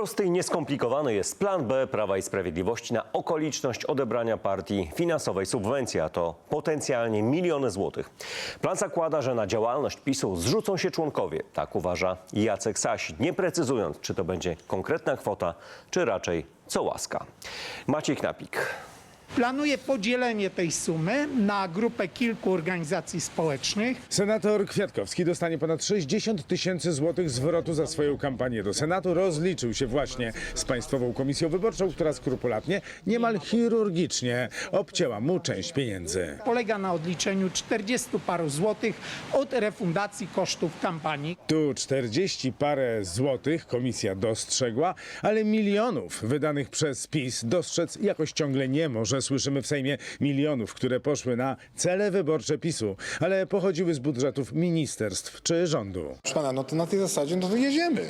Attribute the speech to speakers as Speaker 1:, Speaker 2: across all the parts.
Speaker 1: Prosty i nieskomplikowany jest plan B Prawa i Sprawiedliwości na okoliczność odebrania partii finansowej subwencji, a to potencjalnie miliony złotych. Plan zakłada, że na działalność PiSu zrzucą się członkowie. Tak uważa Jacek Sasin, nie precyzując, czy to będzie konkretna kwota, czy raczej co łaska. Maciej Knapik.
Speaker 2: Planuje podzielenie tej sumy na grupę kilku organizacji społecznych.
Speaker 3: Senator Kwiatkowski dostanie ponad 60 tysięcy złotych zwrotu za swoją kampanię do Senatu. Rozliczył się właśnie z Państwową Komisją Wyborczą, która skrupulatnie, niemal chirurgicznie obcięła mu część pieniędzy.
Speaker 2: Polega na odliczeniu 40 paru złotych od refundacji kosztów kampanii.
Speaker 3: Tu 40 parę złotych komisja dostrzegła, ale milionów wydanych przez PiS dostrzec jakoś ciągle nie może. Słyszymy w Sejmie milionów, które poszły na cele wyborcze PiSu, ale pochodziły z budżetów ministerstw czy rządu.
Speaker 4: Proszę pana, no to na tej zasadzie no to jedziemy.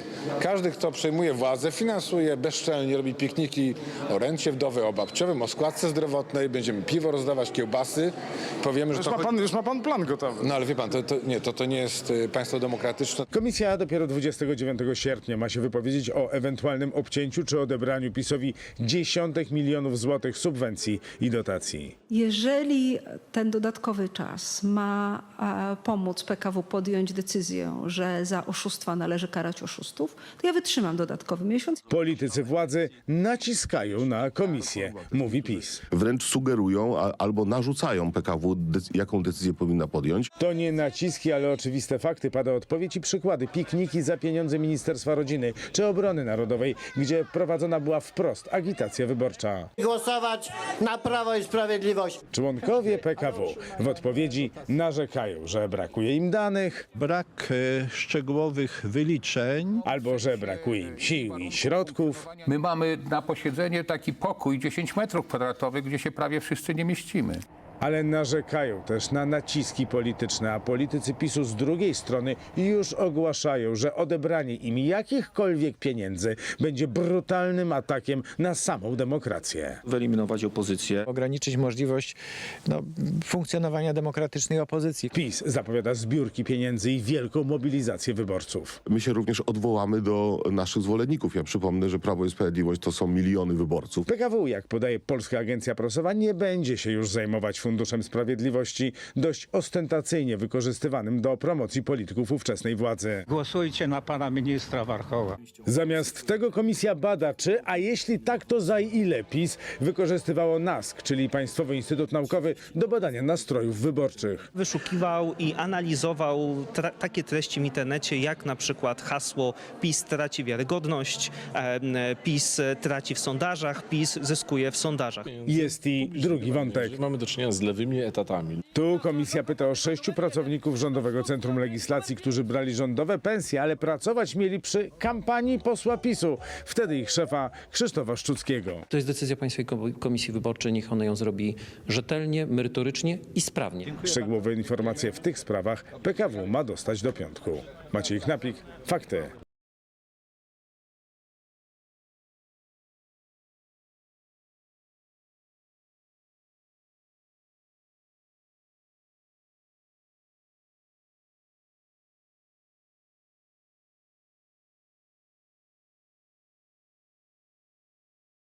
Speaker 4: Każdy, kto przejmuje władzę, finansuje bezczelnie, robi pikniki o rencie wdowy, o babciowym, o składce zdrowotnej, będziemy piwo rozdawać, kiełbasy. Powiemy, że
Speaker 5: Już
Speaker 4: to...
Speaker 5: ma pan, już ma pan plan gotowy.
Speaker 4: No ale wie pan, to, to, nie, to, to nie jest y, państwo demokratyczne.
Speaker 3: Komisja dopiero 29 sierpnia ma się wypowiedzieć o ewentualnym obcięciu czy odebraniu PiSowi dziesiątek milionów złotych subwencji i dotacji.
Speaker 6: Jeżeli ten dodatkowy czas ma e, pomóc PKW podjąć decyzję, że za oszustwa należy karać oszustów, to ja wytrzymam dodatkowy miesiąc.
Speaker 3: Politycy władzy naciskają na komisję, mówi PiS.
Speaker 7: wręcz sugerują a, albo narzucają PKW, jaką decyzję powinna podjąć.
Speaker 3: To nie naciski, ale oczywiste fakty. Pada odpowiedź i przykłady. Pikniki za pieniądze Ministerstwa Rodziny czy Obrony Narodowej, gdzie prowadzona była wprost agitacja wyborcza.
Speaker 8: głosować na Prawo i Sprawiedliwość.
Speaker 3: Członkowie PKW w odpowiedzi narzekają, że brakuje im danych,
Speaker 9: brak e, szczegółowych wyliczeń.
Speaker 3: albo że brakuje im sił i środków.
Speaker 10: My mamy na posiedzenie taki pokój 10 metrów kwadratowych, gdzie się prawie wszyscy nie mieścimy.
Speaker 3: Ale narzekają też na naciski polityczne, a politycy PiSu z drugiej strony już ogłaszają, że odebranie im jakichkolwiek pieniędzy będzie brutalnym atakiem na samą demokrację.
Speaker 11: wyeliminować opozycję.
Speaker 5: Ograniczyć możliwość no, funkcjonowania demokratycznej opozycji.
Speaker 3: PiS zapowiada zbiórki pieniędzy i wielką mobilizację wyborców.
Speaker 7: My się również odwołamy do naszych zwolenników. Ja przypomnę, że Prawo i Sprawiedliwość to są miliony wyborców.
Speaker 3: PKW, jak podaje Polska Agencja Prasowa, nie będzie się już zajmować Funduszem Sprawiedliwości, dość ostentacyjnie wykorzystywanym do promocji polityków ówczesnej władzy.
Speaker 9: Głosujcie na pana ministra Warchoła.
Speaker 3: Zamiast tego komisja bada, czy, a jeśli tak, to za ile PiS wykorzystywało NASK, czyli Państwowy Instytut Naukowy, do badania nastrojów wyborczych.
Speaker 11: Wyszukiwał i analizował tra- takie treści w internecie, jak na przykład hasło PiS traci wiarygodność, em, PiS traci w sondażach, PiS zyskuje w sondażach.
Speaker 3: Jest i drugi wątek.
Speaker 5: Mamy do czynienia z lewymi etatami.
Speaker 3: Tu komisja pyta o sześciu pracowników Rządowego Centrum Legislacji, którzy brali rządowe pensje, ale pracować mieli przy kampanii posła PiSu, wtedy ich szefa Krzysztofa Szczuckiego.
Speaker 11: To jest decyzja Państwowej Komisji Wyborczej, niech ona ją zrobi rzetelnie, merytorycznie i sprawnie.
Speaker 3: Szczegółowe informacje w tych sprawach PKW ma dostać do piątku. Maciej Knapik, Fakty.